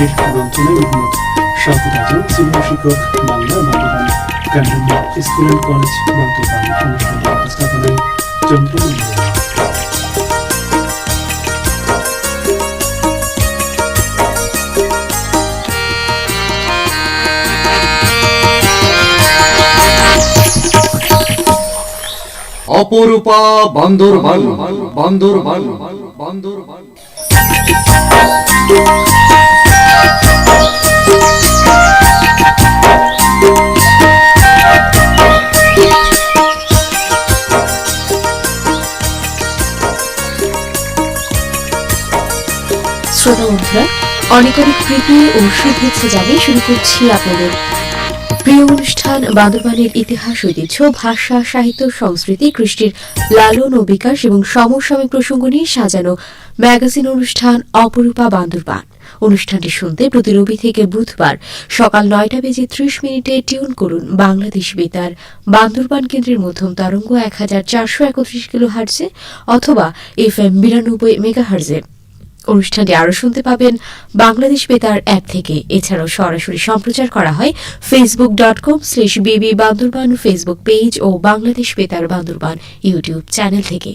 শিবিরের গ্রন্থনায় মোহাম্মদ শাহুদ আজম সিনিয়র শিক্ষক বাংলা বর্তমান ক্যান্টনমেন্ট স্কুল অ্যান্ড কলেজ বর্তমান অনুষ্ঠানের উপস্থাপনায় চন্দ্রমন্ডল অপরূপা বান্দর বান্দর বান্দরবান বান্দরবান বান্দরবান। শ্রোতা অনেক অনেক প্রীতি ও শুভেচ্ছা জানিয়ে শুরু করছি আপনাদের। প্রিয় অনুষ্ঠান, বান্দরবানের ইতিহাস, ঐতিহ্য, ভাষা, সাহিত্য, সংস্কৃতি, কৃষ্টির লালন ও বিকাশ এবং সমসাময়িক প্রসঙ্গ নিয়ে সাজানো ম্যাগাজিন অনুষ্ঠান অপরূপা বান্দরবান। অনুষ্ঠানটি শুনতে প্রতি রবি থেকে বুধবার সকাল নয়টা বেজে ত্রিশ মিনিটে টিউন করুন বাংলাদেশ বেতার, বান্দরবান কেন্দ্রের মধ্যম তরঙ্গ এক হাজার চারশো একত্রিশ কিলো হার্জে অথবা এফ এম বিরানব্বই মেগা হার্জে অনুষ্ঠানটি আরও শুনতে পাবেন বাংলাদেশ বেতার অ্যাপ থেকে। এছাড়াও সরাসরি সম্প্রচার করা হয় Facebook dot com slash BB Bandarban Facebook page ও বাংলাদেশ বেতার বান্দরবান ইউটিউব চ্যানেল থেকে।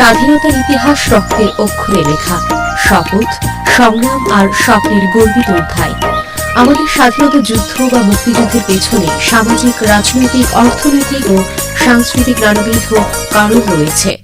স্বাধীনতার ইতিহাস রক্তের অক্ষরে লেখা। শপথ, সংগ্রাম আর স্বপ্নের গর্বিত অধ্যায়। আমাদের স্বাধীনতা যুদ্ধ বা মুক্তিযুদ্ধের পেছনে সামাজিক, রাজনৈতিক, অর্থনৈতিক ও সাংস্কৃতিক নানাবিধ কারণ রয়েছে।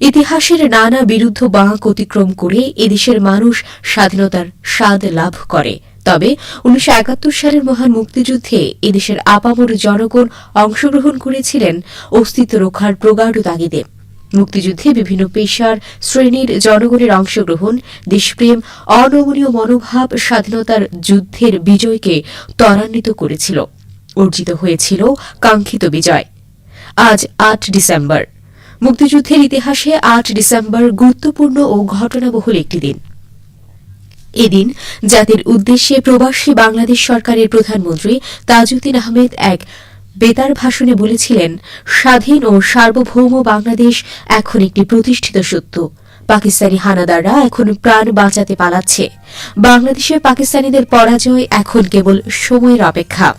ইতিহাসের নানা বিরুদ্ধ বাঁক অতিক্রম করে এদেশের মানুষ স্বাধীনতার স্বাদ লাভ করে। তবে উনিশশো একাত্তর সালের মহান মুক্তিযুদ্ধে এদেশের আপামর জনগণ অংশগ্রহণ করেছিলেন অস্তিত্ব রক্ষার প্রগাঢ় তাগিদে। মুক্তিযুদ্ধে বিভিন্ন পেশার শ্রেণির জনগণের অংশগ্রহণ, দেশপ্রেম, অনমনীয় মনোভাব, স্বাধীনতার যুদ্ধের বিজয়কে ত্বরান্বিত করেছিল। অর্জিত হয়েছিল কাঙ্ক্ষিত বিজয়। আজ আট ডিসেম্বর। মুক্তিযুদ্ধের ইতিহাসে আট ডিসেম্বর গুরুত্বপূর্ণ ও ঘটনাবহুল একটি দিন। এদিন জাতির উদ্দেশ্যে প্রবাসী বাংলাদেশ সরকারের প্রধানমন্ত্রী তাজউদ্দিন আহমেদ এক বেতার ভাষণে বলেছিলেন, স্বাধীন ও সার্বভৌম বাংলাদেশ এখন একটি প্রতিষ্ঠিত সত্য। পাকিস্তানি হানাদাররা এখন প্রাণ বাঁচাতে পালাচ্ছে। বাংলাদেশে পাকিস্তানিদের পরাজয় এখন কেবল সময়ের অপেক্ষা।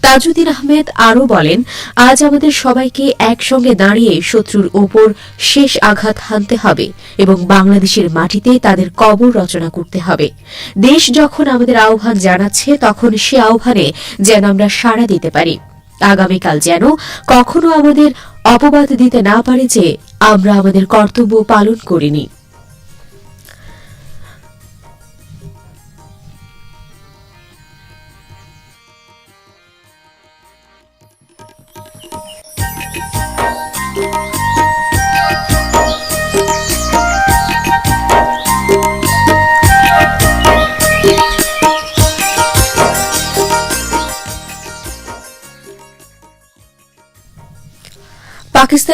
তাজউদ্দিন আহমেদ আরও বলেন, আজ আমাদের সবাইকে একসঙ্গে দাঁড়িয়ে শত্রুর ওপর শেষ আঘাত হানতে হবে এবং বাংলাদেশের মাটিতে তাদের কবর রচনা করতে হবে। দেশ যখন আমাদের আহ্বান জানাচ্ছে, তখন সে আহ্বানে যেন আমরা সাড়া দিতে পারি। আগামীকাল যেন কখনো আমাদের অপবাদ দিতে না পারে যে আমরা আমাদের কর্তব্য পালন করিনি।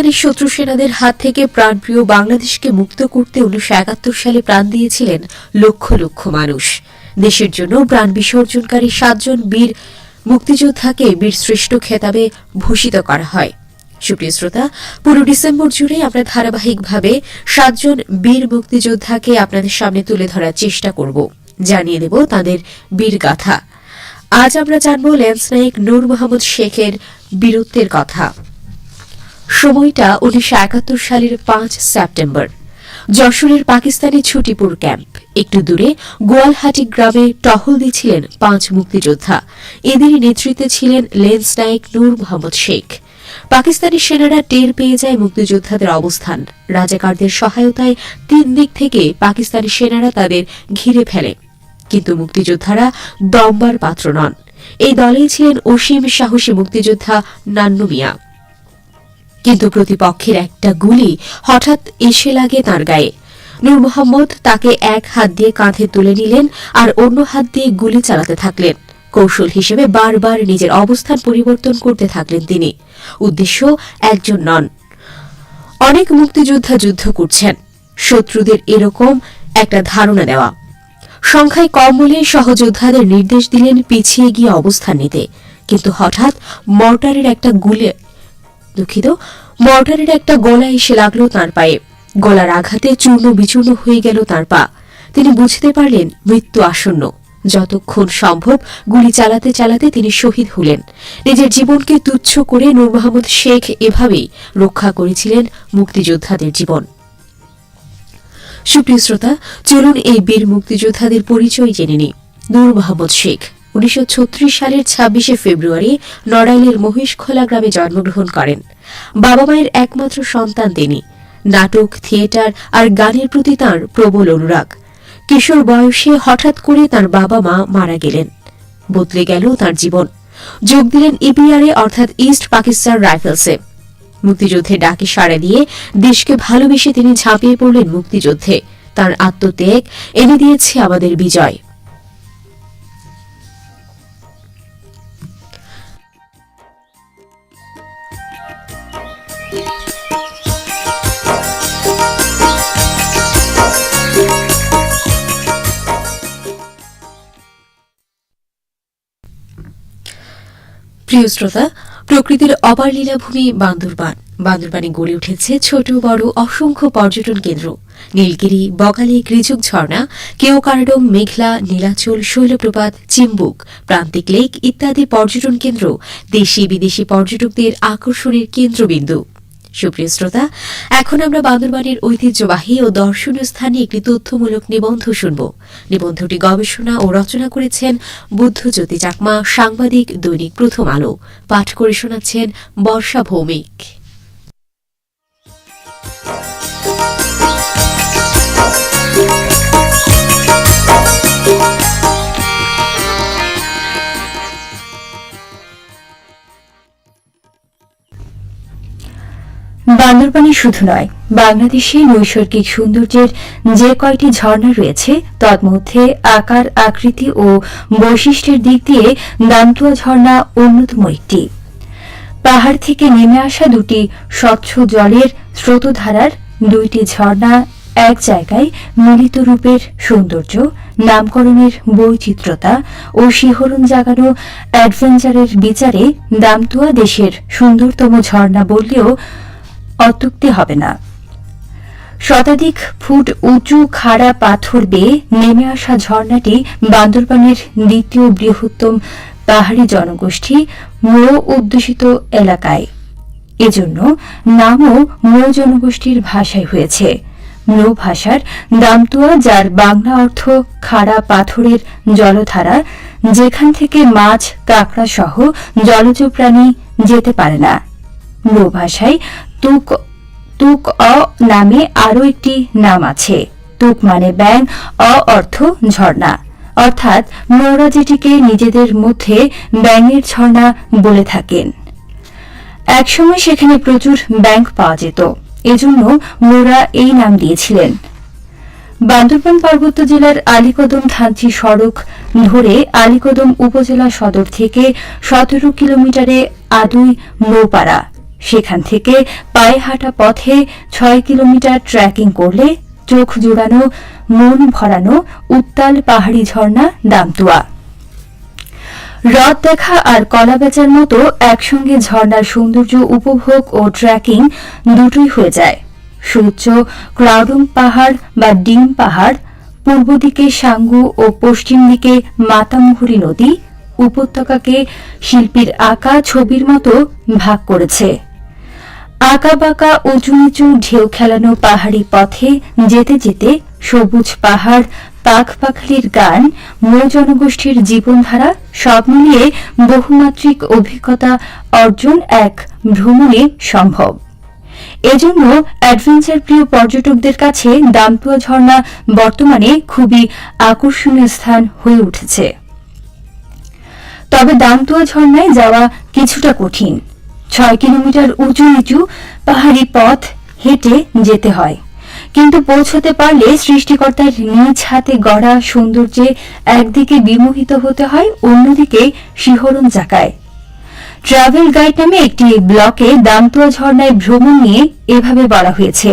পাকিস্তানের শত্রু সেনাদের হাত থেকে প্রাণপ্রিয় বাংলাদেশকে মুক্ত করতে উনিশশো একাত্তর সালে প্রাণ দিয়েছিলেন লক্ষ লক্ষ মানুষ। দেশের জন্য প্রাণ বিসর্জনকারী সাতজন বীর মুক্তিযোদ্ধাকে বীর শ্রেষ্ঠ খেতাবে ভূষিত করা হয়। সুপ্রিয় শ্রোতা, পুরো ডিসেম্বর জুড়ে আমরা ধারাবাহিকভাবে সাতজন বীর মুক্তিযোদ্ধাকে আপনাদের সামনে তুলে ধরার চেষ্টা করব। জানিয়ে দেব তাদের বীর গাথা। আজ আমরা জানব ল্যান্স নায়ক নূর মোহাম্মদ শেখের বীরত্বের কথা। সময়টা উনিশশো একাত্তর সালের পাঁচ সেপ্টেম্বর। যশোরের পাকিস্তানি ছুটিপুর ক্যাম্প। একটু দূরে গোয়ালহাটি গ্রামে টহল দিচ্ছিলেন পাঁচ মুক্তিযোদ্ধা। এদেরই নেতৃত্বে ছিলেন লেন্স নায়ক নূর মোহাম্মদ শেখ। পাকিস্তানি সেনারা টের পেয়ে যায় মুক্তিযোদ্ধাদের অবস্থান। রাজাকারদের সহায়তায় তিন দিক থেকে পাকিস্তানি সেনারা তাদের ঘিরে ফেলে। কিন্তু মুক্তিযোদ্ধারা দম্বার পাত্র নন। এই দলেই ছিলেন অসীম সাহসী মুক্তিযোদ্ধা নান্নু মিয়া। কিন্তু প্রতিপক্ষের একটা গুলি হঠাৎ এসে লাগে তার গায়ে। নূর মোহাম্মদ তাকে এক হাত দিয়ে কাঁধে তুলে নিলেন আর অন্য হাত দিয়ে গুলি চালাতে থাকলেন। কৌশল হিসেবে বারবার নিজের অবস্থান পরিবর্তন করতে থাকলেন তিনি। উদ্দেশ্য, একজন নন। অনেক মুক্তিযোদ্ধা যুদ্ধ করছেন। শত্রুদের এরকম একটা ধারণা দেওয়া। সংখ্যায় কম বলে সহযোদ্ধাদের নির্দেশ দিলেন পিছিয়ে গিয়ে অবস্থান নিতে। কিন্তু হঠাৎ মর্টারের একটা গুলে দুঃখিত। মর্টারের একটা গলা এসে লাগল তার পায়ে। গলার আঘাতে চূর্ণ বিচূর্ণ হয়ে গেল তার পা। তিনি বুঝতে পারলেন, মৃত্যু আসন্ন। যতক্ষণ সম্ভব গুলি চালাতে চালাতে তিনি শহীদ হলেন। নিজের জীবনকে তুচ্ছ করে নূর মোহাম্মদ শেখ এভাবেই রক্ষা করেছিলেন মুক্তিযোদ্ধাদের জীবন। সুপ্রিয় শ্রোতা, চলুন এই বীর মুক্তিযোদ্ধাদের পরিচয় জেনে নিই। নূর মোহাম্মদ শেখ। উনিশশো ছত্রিশ সালের ছাব্বিশে ফেব্রুয়ারি নড়াইলের মহিষখোলা গ্রামে জন্মগ্রহণ করেন। বাবা মায়ের একমাত্র সন্তান তিনি। নাটক, থিয়েটার আর গানের প্রতি তাঁর প্রবল অনুরাগ। কিশোর বয়সে হঠাৎ করে তার বাবা মা মারা গেলেন। বদলে গেল তার জীবন। যোগ দিলেন ইপিআরএ অর্থাৎ ইস্ট পাকিস্তান রাইফেলসে। মুক্তিযুদ্ধে ডাকে সাড়া দিয়ে দেশকে ভালোবেসে তিনি ঝাঁপিয়ে পড়লেন মুক্তিযুদ্ধে। তার আত্মত্যাগ এনে দিয়েছে আমাদের বিজয়। প্রিয় শ্রোতা, প্রকৃতির অপার লীলাভূমি বান্দরবান। বান্দরবানে গড়ে উঠেছে ছোট, বড়, অসংখ্য পর্যটন কেন্দ্র। নীলগিরি, বকালি, গ্রিজুক ঝর্ণা কেওকারডং মেঘলা, নীলাচল, শৈলপ্রপাত, চিম্বুক, প্রান্তিক লেক ইত্যাদি পর্যটন কেন্দ্র দেশি বিদেশি পর্যটকদের আকর্ষণের কেন্দ্রবিন্দু। সুপ্রিয় শ্রোতা, এখন আমরা বাদুরবাড়ির ঐতিহ্যবাহী ও দর্শনীয় স্থানে একটি তথ্যমূলক নিবন্ধ শুনব। নিবন্ধটি গবেষণা ও রচনা করেছেন বুদ্ধজ্যোতি চাকমা, সাংবাদিক, দৈনিক প্রথম আলো। পাঠ করে শোনাচ্ছেন বর্ষা ভৌমিক। বান্দরবানে শুধু নয় বাংলাদেশে নৈসর্গিক সৌন্দর্যের যে কয়টি ঝর্ণা রয়েছে, তন্মধ্যে আকার, আকৃতি ও বৈশিষ্ট্যের দিক দিয়ে দামতুয়া ঝর্ণা অন্যতম একটি। পাহাড় থেকে নেমে আসা দুটি স্বচ্ছ জলের স্রোতধারার দুইটি ঝর্ণা এক জায়গায় মিলিত রূপের সৌন্দর্য, নামকরণের বৈচিত্র্যতা ও শিহরণ জাগানো অ্যাডভেঞ্চারের বিচারে দামতুয়া দেশের সুন্দরতম ঝর্ণা বললেও অত্যুক্তি হবে না। শতাধিক ফুট উঁচু খাড়া পাথর বেয়ে নেমে আসা ঝর্ণাটি বান্দরবানের দ্বিতীয় বৃহত্তম পাহাড়ি জনগোষ্ঠী মো অধ্যুষিত এলাকায়। এজন্য নামও মো জনগোষ্ঠীর ভাষায় হয়েছে। মো ভাষার দামতুয়া, যার বাংলা অর্থ খাড়া পাথরের জলধারা, যেখান থেকে মাছ, কাঁকড়া সহ জলজ প্রাণী যেতে পারে না। মো ভাষায় তুক তুক অ নামে আরও একটি নাম আছে। তুক মানে ব্যাং অ অর্থ ঝর্ণা। অর্থাৎ মৌরা যেটিকে নিজেদের মধ্যে ব্যাঙের ঝর্ণা বলে থাকেন। একসময় সেখানে প্রচুর ব্যাংক পাওয়া যেত। এজন্য মোরা এই নাম দিয়েছিলেন। বান্দরবান পার্বত্য জেলার আলীকদম থানচি সড়ক ধরে আলীকদম উপজেলা সদর থেকে সতেরো কিলোমিটারে আদুই মৌপাড়া। সেখান থেকে পায়ে হাঁটা পথে ছয় কিলোমিটার ট্রেকিং করলে চোখ জোড়ানো, মন ভরানো উত্তাল পাহাড়ি ঝর্ণা দামতুয়া। হ্রদ দেখা আর কলা বেচার মতো একসঙ্গে ঝর্ণার সৌন্দর্য উপভোগ ও ট্রেকিং দুটোই হয়ে যায়। সুউচ্চ ক্রাউডং পাহাড় বা ডিম পাহাড়, পূর্ব দিকে সাঙ্গু ও পশ্চিম দিকে মাতামুহুরী নদী, উপত্যকাকে শিল্পীর আঁকা ছবির মতো ভাগ করেছে। আঁকা বাঁকা উঁচু নিচু ঢেউ খেলানো পাহাড়ি পথে যেতে যেতে সবুজ পাহাড় পাখ পাখালির গান, মূল জনগোষ্ঠীর জীবনধারা সব মিলিয়ে বহুমাত্রিক অভিজ্ঞতা অর্জন এক ভ্রমণে সম্ভব। এজন্য অ্যাডভেঞ্চার প্রিয় পর্যটকদের কাছে দামপুয়া ঝর্ণা বর্তমানে খুবই আকর্ষণীয় স্থান হয়ে উঠেছে। তবে দামতুয়া ঝর্ণায় যাওয়া কিছুটা কঠিন। ছয় কিলোমিটার উঁচু নিচু পাহাড়ি পথ হেঁটে যেতে হয় কিন্তু পৌঁছতে পারলে সৃষ্টিকর্তার নিজ হাতে গড়া সৌন্দর্যে একদিকে বিমোহিত হতে হয় অন্যদিকে শিহরণ জাগায় ট্রাভেল গাইড নামে একটি ব্লকে দামতুয়া ঝর্ণায় ভ্রমণ নিয়ে এভাবে বলা হয়েছে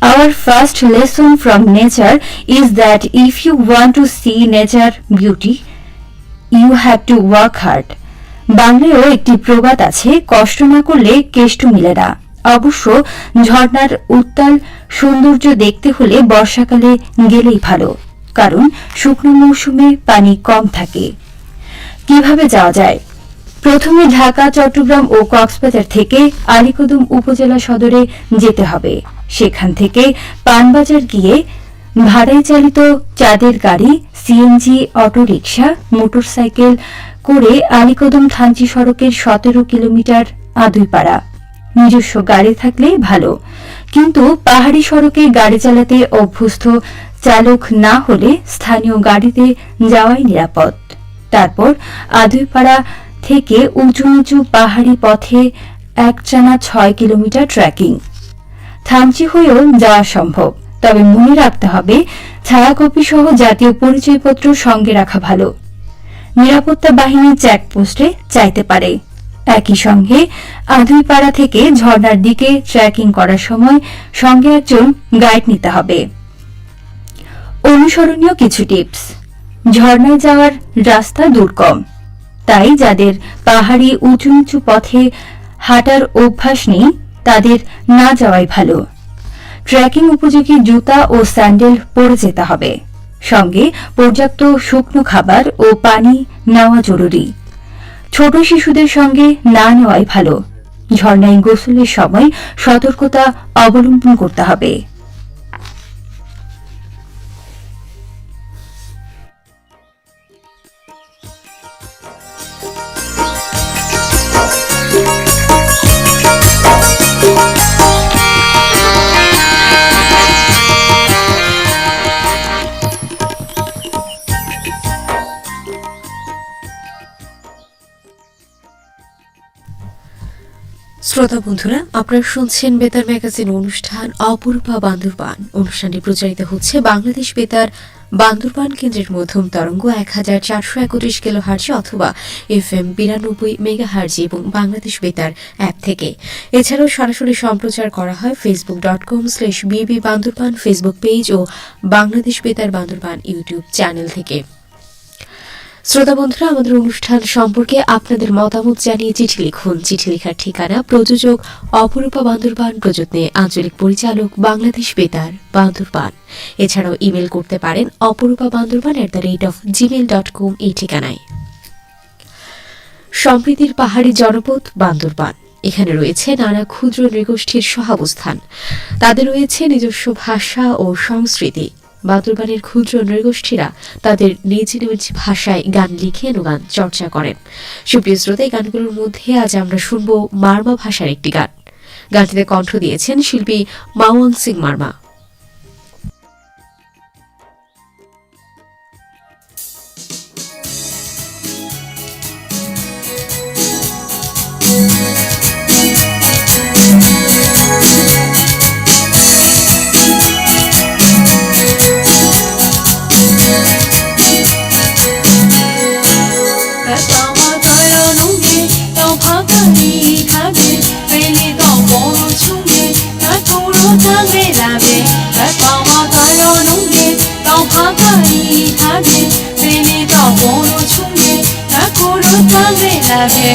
Our first lesson from nature is that if you want to see nature beauty, you have to work hard. বাংলায়ও একটি প্রবাদ আছে, কষ্ট না করলে কেষ্ট মিলে না। অবশ্য ঝর্ণার উত্তাল সৌন্দর্য দেখতে হলে বর্ষাকালে গেলেই ভালো, কারণ শুকনো মৌসুমে পানি কম থাকে। কীভাবে যাওয়া যায়? প্রথমে ঢাকা, চট্টগ্রাম ও কক্সবাজার থেকে আলীকদম উপজেলা সদরে যেতে হবে। সেখান থেকে পানবাজার গিয়ে ভাড়ায় চালিত চাঁদের গাড়ি, সিএনজি, অটোরিকশা, মোটরসাইকেল করে আলীকদম থানচি সড়কের সতেরো কিলোমিটার আদুইপাড়া। নিজস্ব গাড়ি থাকলেই ভালো। কিন্তু পাহাড়ি সড়কে গাড়ি চালাতে অভ্যস্ত চালক না হলে স্থানীয় গাড়িতে যাওয়াই নিরাপদ। তারপর আদুইপাড়া থেকে উঁচু উঁচু পাহাড়ি পথে একটানা ছয় কিলোমিটার ট্রেকিং। থামচি হয়েও যাওয়া সম্ভব। তবে মনে রাখতে হবে ছায়াকপি সহ জাতীয় পরিচয়পত্র সঙ্গে রাখা ভালো। নিরাপত্তা বাহিনী চেকপোস্টে চাইতে পারে। একই সঙ্গে আধুইপাড়া থেকে ঝর্ণার দিকে ট্রেকিং করার সময় সঙ্গে একজন গাইড নিতে হবে। অনুসরণীয় কিছু টিপস। ঝর্ণায় যাওয়ার রাস্তা দুর্গম। তাই যাদের পাহাড়ি উঁচু উঁচু পথে হাঁটার অভ্যাস নেই, তাদের না যাওয়াই ভালো। ট্রেকিং উপযোগী জুতা ও স্যান্ডেল পরে যেতে হবে। সঙ্গে পর্যাপ্ত শুকনো খাবার ও পানি নেওয়া জরুরি। ছোট শিশুদের সঙ্গে না নেওয়াই ভালো। ঝর্ণায় গোসলের সময় সতর্কতা অবলম্বন করতে হবে। শ্রোতা বন্ধুরা, আপনারা শুনছেন বেতার ম্যাগাজিন অনুষ্ঠান অপরূপা বান্দরবান। অনুষ্ঠানটি প্রচারিত হচ্ছে বাংলাদেশ বেতার বান্দরবান কেন্দ্রের মধ্যম তরঙ্গ এক হাজার চারশো একত্রিশ কিলো হার্জি অথবা এফ এম বিরানব্বই মেগা হার্জি এবং বাংলাদেশ বেতার অ্যাপ থেকে। এছাড়াও সরাসরি সম্প্রচার করা হয় Facebook dot com slash BB Bandarban Facebook page ও বাংলাদেশ বেতার বান্দরবান ইউটিউব চ্যানেল থেকে। শ্রোতা বন্ধুরা, আমাদের অনুষ্ঠান সম্পর্কে আপনাদের মতামত জানিয়ে চিঠি লিখুন। চিঠি লেখার ঠিকানা প্রযোজক অপরূপা বান্দরবান প্রযত্নে আঞ্চলিক পরিচালক বাংলাদেশ বেতার বান্দরবান। এছাড়াও ইমেল করতে পারেন Aparupa Bandarban at the rate of Gmail dot com এই ঠিকানায়। সম্প্রীতির পাহাড়ি জনপদ বান্দরবান। এখানে রয়েছে নানা ক্ষুদ্র নৃগোষ্ঠীর সহাবস্থান। তাদের রয়েছে নিজস্ব ভাষা ও সংস্কৃতি। বান্দরবানের ক্ষুদ্র নৃগোষ্ঠীরা তাদের নিজ নিজ ভাষায় গান লিখে গান চর্চা করেন। সুপ্রিয় শ্রোতা, এই গানগুলোর মধ্যে আজ আমরা শুনব মার্মা ভাষার একটি গান। গানটিতে কণ্ঠ দিয়েছেন শিল্পী মাওয়াং সিং মার্মা। ভাবে প্রেমে তখন ছুঁয়ে না কোনো ভাবে লাগে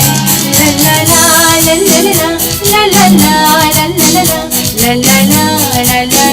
লা লা লা লা লা লা লা লা লা লা লা লা লা লা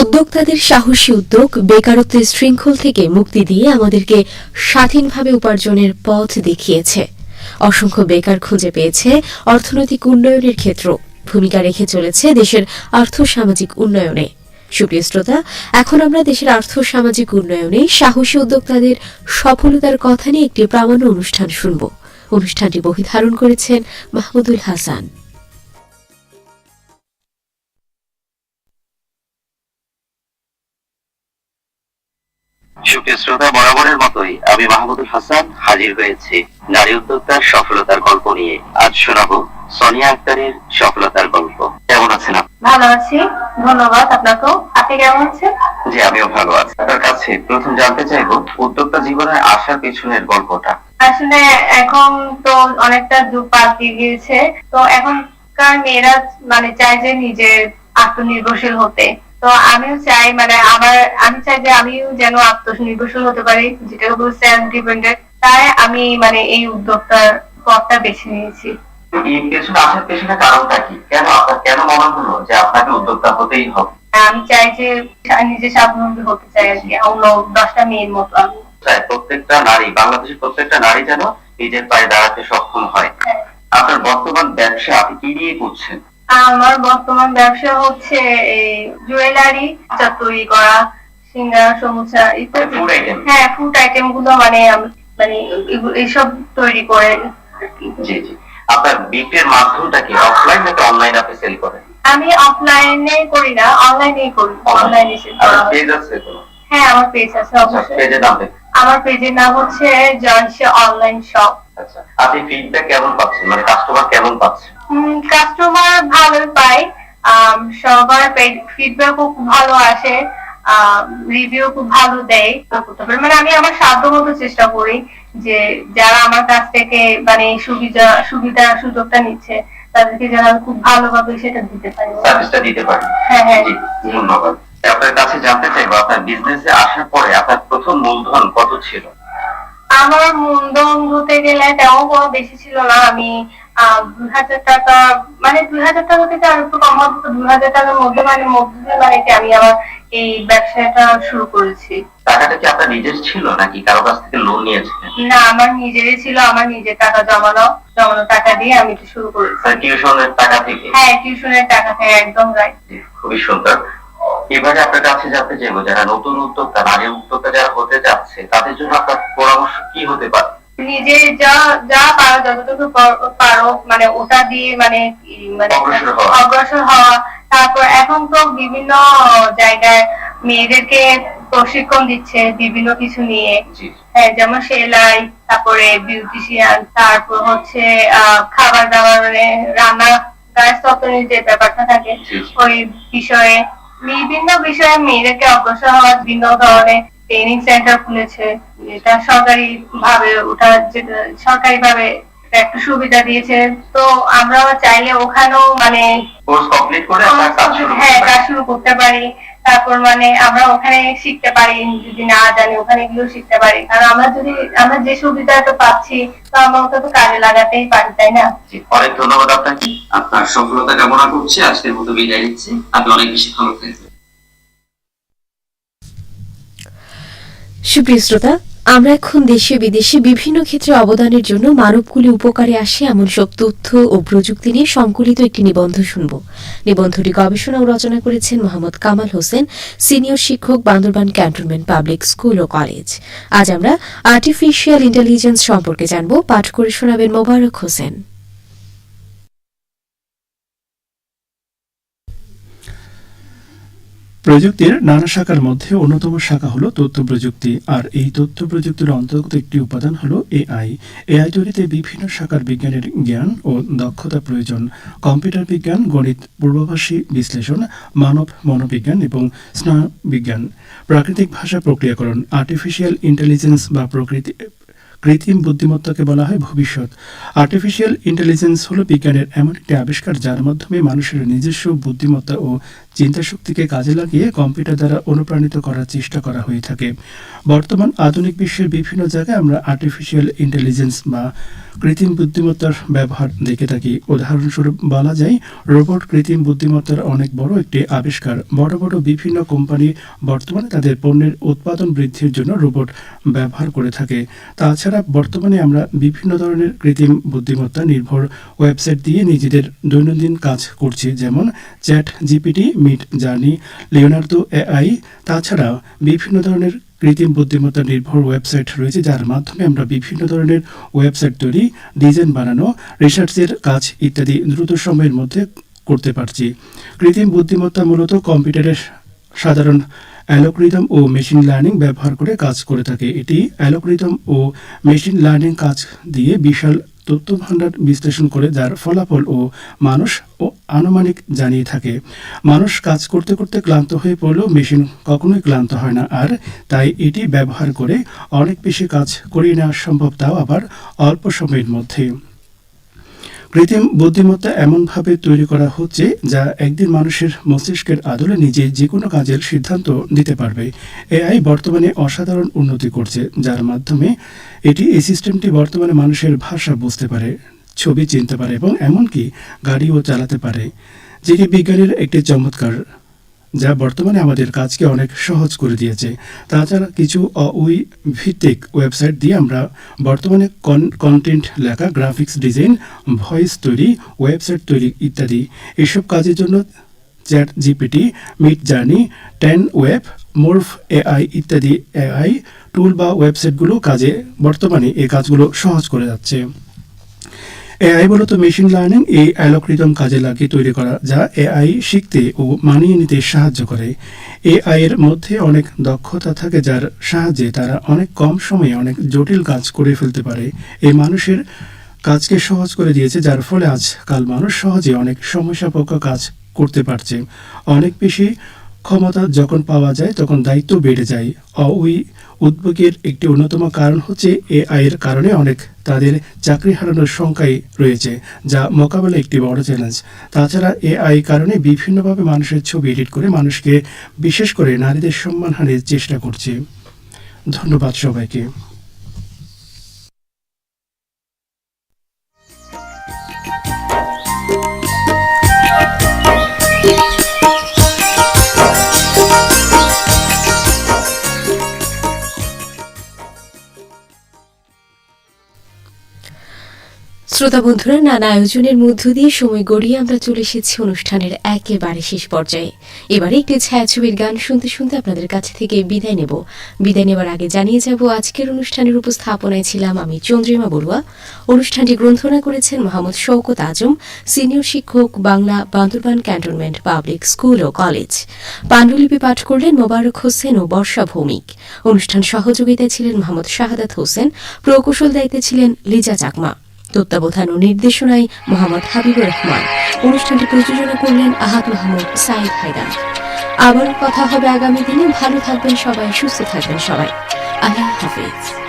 উদ্যোক্তাদের সাহসী উদ্যোগ, বেকারত্বের শৃঙ্খল থেকে মুক্তি দিয়ে আমাদেরকে স্বাধীনভাবে উপার্জনের পথ দেখিয়েছে। অসংখ্য বেকার খুঁজে পেয়েছে অর্থনৈতিক উন্নয়নের ক্ষেত্র। ভূমিকা রেখে চলেছে দেশের আর্থসামাজিক উন্নয়নে। সুপ্রিয় শ্রোতা, এখন আমরা দেশের আর্থসামাজিক উন্নয়নে সাহসী উদ্যোক্তাদের সফলতার কথা নিয়ে একটি প্রামাণ্য অনুষ্ঠান শুনব। অনুষ্ঠানটি বহিধারণ করেছেন মাহমুদুল হাসান। সুপ্রিয় শ্রোতা বরাবরের মতোই আমি মাহমুদুল হাসান হাজির হয়েছি নারী উদ্যোক্তার সফলতার গল্প নিয়ে। আজ শোনাবো সোনিয়া আক্তারের সফলতার গল্প। কেমন আছেন ভালো আছি। ধন্যবাদ আপনাকেও। আপনি কেমন আছেন? জি আমিও ভালো আছি। আপনার কাছে প্রথম জানতে চাইব উদ্যোক্তা জীবনে আসার পেছনের গল্পটা। আসলে এখন তো অনেকটা যুগ পাল্টে গিয়েছে তো এখনকার মেয়েরা মানে চায় যে নিজের আত্মনির্ভরশীল হতে। তো আমিও চাই মানে আমার আমি চাই যে আমিও যেন আত্মনির্ভরশীল হতে পারি যেটা হলো সেলফ ডিপেন্ডেন্ট তাই আমি মানে এই উদ্যোক্তার পথটা বেছে নিয়েছি। এই পেছনে আসার পেছনে কারণটা কি? কেন আপনার কেন মনে হলো যে আপনাকে উদ্যোক্তা হতেই হবে? আমি চাই যে নিজে স্বাবলম্বী হতে চাই আর কি অন্য দশটা মেয়ের মতো আমি। প্রত্যেকটা নারী বাংলাদেশের প্রত্যেকটা নারী যেন নিজের পায়ে দাঁড়াতে সক্ষম হয়। হ্যাঁ। আপনার বর্তমান ব্যবসা আপনি কি নিয়ে করছেন? আমার বর্তমান ব্যবসা হচ্ছে এই জুয়েলারি তৈরি করা সিঙ্গারা সমুচা ইত্যাদি। হ্যাঁ ফুড আইটেমগুলো মানে মানে এইসব তৈরি করে জি জি। আপনার বিক্রির মাধ্যমটা কি অফলাইন নাকি অনলাইন আপনি সেল করেন? আমি অফলাইনে করি না অনলাইনেই করি অনলাইনে সেল করা। পেজ আছে কোনো? হ্যাঁ আমার পেজ আছে অবশ্যই। পেজের নাম আমার পেজের নাম হচ্ছে জয়সে অনলাইন শপ আচ্ছা আপনি ফিডব্যাক কেমন পাচ্ছেন? মানে কাস্টমার কেমন পাচ্ছেন কাস্টমার ভালো পাই সবার ফিডব্যাকও খুব ভালো আসে। রিভিউ খুব ভালো দেয় তো মানে আমি আমার সাধ্য মতো চেষ্টা করি যে যারা আমার কাছ থেকে মানে সুবিধা সুবিধা সুযোগটা নিচ্ছে তাদেরকে যেন খুব ভালোভাবে সেটা দিতে পারি। সার্ভিসটা দিতে পারেন হ্যাঁ হ্যাঁ। ধন্যবাদ। আপনার কাছে জানতে চাইব আপনার বিজনেসে আসার পরে আপনার প্রথম মূলধন কত ছিল? আমার মূলধন ধরতে গেলে তেমন কোনো বেশি ছিল না। আমি দুই হাজার টাকা মানে দুই হাজার টাকা থেকে আর একটু কম দুই হাজার টাকার মধ্যে মানে মধ্যে মানে কি আমি আমার এই ব্যবসাটা শুরু করেছি। টাকাটা কি আপনার নিজের ছিল নাকি কারও কাছ থেকে লোন নিয়েছিলেন? না আমার নিজেরই ছিল আমার নিজের টাকা জমানো জমানো টাকা দিয়ে আমি এটা শুরু করেছি। মানে টিউশনের টাকা থেকে? হ্যাঁ টিউশনের টাকা থেকে একদম রাইট খুবই সুন্দর। এবারে আপনার কাছে জানতে চাইব যারা নতুন উদ্যোক্তা নারী উদ্যোক্তা যারা হতে যাচ্ছে তাদের জন্য আপনার পরামর্শ কি হতে পারে? নিজে যা যা পারো যতটুকু পারো মানে ওটা দিয়ে মানে মানে অগ্রসর হওয়া। তারপর এখন তো বিভিন্ন জায়গায় মেয়েদেরকে প্রশিক্ষণ দিচ্ছে বিভিন্ন কিছু নিয়ে হ্যাঁ যেমন সেলাই তারপরে বিউটিশিয়ান তারপর হচ্ছে আহ, খাবার দাবার মানে রান্না তত্ত্বের যে ব্যাপারটা থাকে। ওই বিষয়ে বিভিন্ন বিষয়ে মেয়েদেরকে অগ্রসর হওয়ার বিভিন্ন ধরনের ট্রেনিং সেন্টার খুলেছে। এটা সরকারি ভাবে ওটা যেটা সরকারি ভাবে একটা সুবিধা দিয়েছে। তো আমরাও চাইলে ওখানেও মানে কোর্স কমপ্লিট করে হ্যাঁ কাজ শুরু করতে পারি। তারপর মানে আমরা ওখানে শিখতে পারি যদি না জানি ওখানে গিয়েও শিখতে পারি। কারণ আমরা যদি আমরা যে সুবিধাটা পাচ্ছি তো আমরা ওটা তো কাজে লাগাতেই পারি তাই না? অনেক ধন্যবাদ আপনাকে। আপনার সফলতা কামনা করছি। আজকের মতো বিদায় নিচ্ছি। আপনি অনেক বেশি ভালো থাকবেন। সুপ্রিয় শ্রোতা, আমরা এখন দেশে বিদেশে বিভিন্ন ক্ষেত্রে অবদানের জন্য মানবকুলে উপকারে আসে এমন সব তথ্য ও প্রযুক্তি নিয়ে সংকলিত একটি নিবন্ধ শুনব। নিবন্ধটি গবেষণা ও রচনা করেছেন মোহাম্মদ কামাল হোসেন, সিনিয়র শিক্ষক, বান্দরবান ক্যান্টনমেন্ট পাবলিক স্কুল ও কলেজ। আজ আমরা আর্টিফিশিয়াল ইন্টেলিজেন্স সম্পর্কে জানব। পাঠ করে শোনাবেন মোবারক হোসেন। প্রযুক্তির নানা শাখার মধ্যে অন্যতম শাখা হলো তথ্য প্রযুক্তি, আর এই তথ্য প্রযুক্তির অন্তর্গত একটি উপাদান হলো এআই। এআই তৈরিতে বিভিন্ন শাখার বিজ্ঞানের জ্ঞান ও দক্ষতা প্রয়োজন। কম্পিউটার বিজ্ঞান, গণিত পূর্বাভাসী বিশ্লেষণ, মানব মনোবিজ্ঞান এবং স্নায়ু বিজ্ঞান প্রাকৃতিক ভাষা প্রক্রিয়াকরণ আর্টিফিশিয়াল ইন্টেলিজেন্স বা প্রকৃতি কৃত্রিম বুদ্ধিমত্তাকে বলা হয় ভবিষ্যৎ। আর্টিফিশিয়াল ইন্টেলিজেন্স হলো বিজ্ঞানের এমন একটি আবিষ্কার যার মাধ্যমে মানুষের নিজস্ব বুদ্ধিমত্তা ও চিন্তাশক্তিকে কাজে লাগিয়ে কম্পিউটার দ্বারা অনুপ্রাণিত করার চেষ্টা করা হয়ে থাকে। বর্তমান আধুনিক বিশ্বের বিভিন্ন জায়গায় আমরা আর্টিফিশিয়াল ইন্টেলিজেন্স বা কৃত্রিম বুদ্ধিমত্তার ব্যবহার দেখে থাকি। উদাহরণস্বরূপ বলা যায়, রোবট কৃত্রিম বুদ্ধিমত্তার অনেক বড় একটি আবিষ্কার। বড় বড় বিভিন্ন কোম্পানি বর্তমানে তাদের পণ্যের উৎপাদন বৃদ্ধির জন্য রোবট ব্যবহার করে থাকে। তাছাড়া বর্তমানে আমরা বিভিন্ন ধরনের কৃত্রিম বুদ্ধিমত্তা নির্ভর ওয়েবসাইট দিয়ে নিজেদের দৈনন্দিন কাজ করছি, যেমন chat GPT Midjourney, Leonardo AI তাছাড়া বিভিন্ন ধরনের কৃত্রিম বুদ্ধিমত্তা নির্ভর ওয়েবসাইট রয়েছে, যার মাধ্যমে আমরা বিভিন্ন ধরনের ওয়েবসাইট তৈরি, ডিজাইন বানানো, রিসার্চের কাজ ইত্যাদি দ্রুত সময়ের মধ্যে করতে পারছি। কৃত্রিম বুদ্ধিমত্তা মূলত কম্পিউটারের সাধারণ অ্যালোগ্রিদম ও মেশিন লার্নিং ব্যবহার করে কাজ করে থাকে। এটি অ্যালোগ্রিদম ও মেশিন লার্নিং কাজ দিয়ে বিশাল তথ্য ভাণ্ডার বিশ্লেষণ করে, যার ফলাফল ও মানুষ ও আনুমানিক জানিয়ে থাকে। মানুষ কাজ করতে করতে ক্লান্ত হয়ে পড়লেও মেশিন কখনোই ক্লান্ত হয় না, আর তাই এটি ব্যবহার করে অনেক বেশি কাজ করিয়ে নেওয়া সম্ভব, তাও আবার অল্প সময়ের মধ্যে। কৃত্রিম বুদ্ধিমত্তা এমনভাবে তৈরি করা হচ্ছে যা একদিন মানুষের মস্তিষ্কের আদলে নিজে যে কোনো কাজের সিদ্ধান্ত নিতে পারবে। এআই বর্তমানে অসাধারণ উন্নতি করছে, যার মাধ্যমে এটি এই সিস্টেমটি বর্তমানে মানুষের ভাষা বুঝতে পারে, ছবি চিনতে পারে এবং এমনকি গাড়িও চালাতে পারে যেটি বিজ্ঞানের একটি চমৎকার যা বর্তমানে আমাদের কাজকে অনেক সহজ করে দিয়েছে। তাছাড়া কিছু অউই ভিত্তিক ওয়েবসাইট দিয়ে আমরা বর্তমানে কন্টেন্ট লেখা গ্রাফিক্স ডিজাইন ভয়েস তৈরি ওয়েবসাইট তৈরি ইত্যাদি। এসব কাজের জন্য chat GPT Midjourney ten web morph AI ইত্যাদি এআই টুল বা ওয়েবসাইটগুলো কাজে বর্তমানে এই কাজগুলো সহজ করে যাচ্ছে। এআই মূলত মেশিন লার্নিং এই অ্যালগরিদম কাজে লাগিয়ে তৈরি করা যা এআই শিখতে ও মানিয়ে নিতে সাহায্য করে। এআই এর মধ্যে অনেক দক্ষতা থাকে যার সাহায্যে তারা অনেক কম সময়ে অনেক জটিল কাজ করে ফেলতে পারে। এই মানুষের কাজকে সহজ করে দিয়েছে, যার ফলে আজকাল মানুষ সহজে অনেক সমস্যাপক্ষ কাজ করতে পারছে। অনেক বেশি ক্ষমতা যখন পাওয়া যায়, তখন দায়িত্ব বেড়ে যায়। অউই উদ্বেগের একটি অন্যতম কারণ হচ্ছে এ আয়ের কারণে অনেক তাদের চাকরি হারানোর সংখ্যাই রয়েছে, যা মোকাবেলা একটি বড় চ্যালেঞ্জ তাছাড়া এ আয় কারণে বিভিন্নভাবে মানুষের ছবি এডিট করে মানুষকে বিশেষ করে নারীদের সম্মানহানির চেষ্টা করছে। ধন্যবাদ সবাইকে। শ্রোতা বন্ধুরা, নানা আয়োজনের মধ্য দিয়ে সময় গড়িয়ে আমরা চলে এসেছি অনুষ্ঠানের একেবারে শেষ পর্যায়ে। এবারে একটি ছায়াছবির গান শুনতে শুনতে আপনাদের কাছ থেকে বিদায় নেব। বিদায় নেবার আগে জানিয়ে যাব, আজকের অনুষ্ঠানের উপস্থাপনায় ছিলাম আমি, চন্দ্রিমা বড়ুয়া। অনুষ্ঠানটি গ্রন্থনা করেছেন মোহাম্মদ শওকত আজম, সিনিয়র শিক্ষক, Bangla Bandarban cantonment public school ও কলেজ। পাণ্ডুলিপি পাঠ করলেন মোবারক হোসেন ও বর্ষা ভৌমিক। অনুষ্ঠান সহযোগিতায় ছিলেন মোহাম্মদ শাহাদাত হোসেন, প্রকৌশল দায়িত্বে ছিলেন লিজা চাকমা। তত্ত্বাবধান ও নির্দেশনায় মোহাম্মদ হাবিবুর রহমান। অনুষ্ঠানটি প্রযোজনা করলেন আহাদ মাহমুদ, সাইদ হায়দার। আবারও কথা হবে আগামী দিনে। ভালো থাকবেন সবাই, সুস্থ থাকবেন সবাই। আল্লাহ হাফিজ।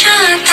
shine.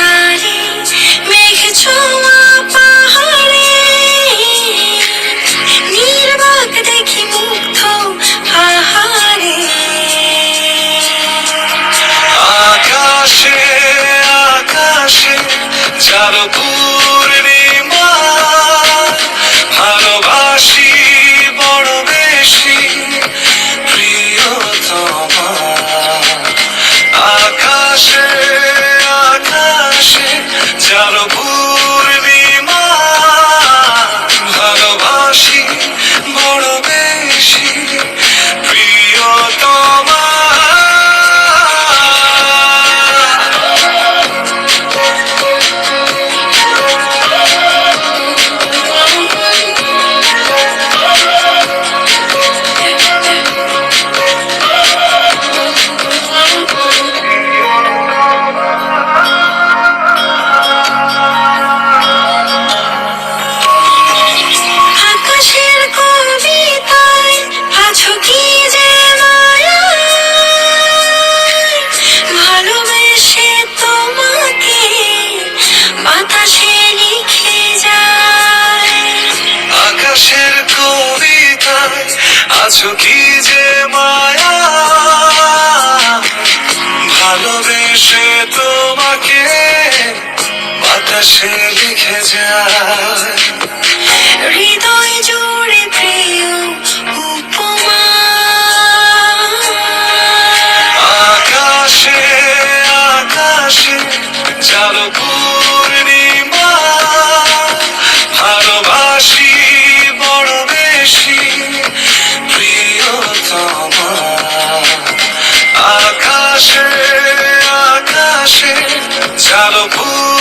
চালো পূর্ণিমা